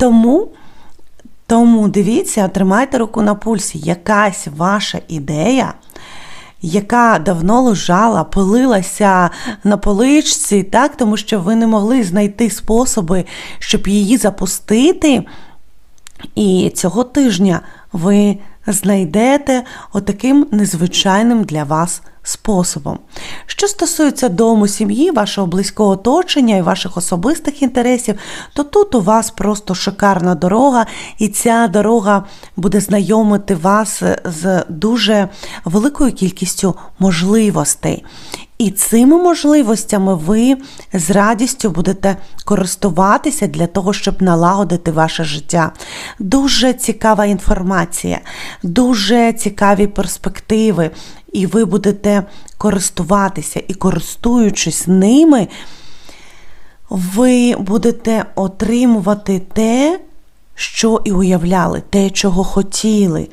Тому, тому дивіться, тримайте руку на пульсі, якась ваша ідея. Яка давно лежала, пилилася на поличці, так, тому що ви не могли знайти способи, щоб її запустити. І цього тижня ви знайдете отаким незвичайним для вас способом. Що стосується дому сім'ї, вашого близького оточення і ваших особистих інтересів, то тут у вас просто шикарна дорога, і ця дорога буде знайомити вас з дуже великою кількістю можливостей. І цими можливостями ви з радістю будете користуватися для того, щоб налагодити ваше життя. Дуже цікава інформація, дуже цікаві перспективи, і ви будете користуватися і користуючись ними, ви будете отримувати те, що і уявляли, те, чого хотіли.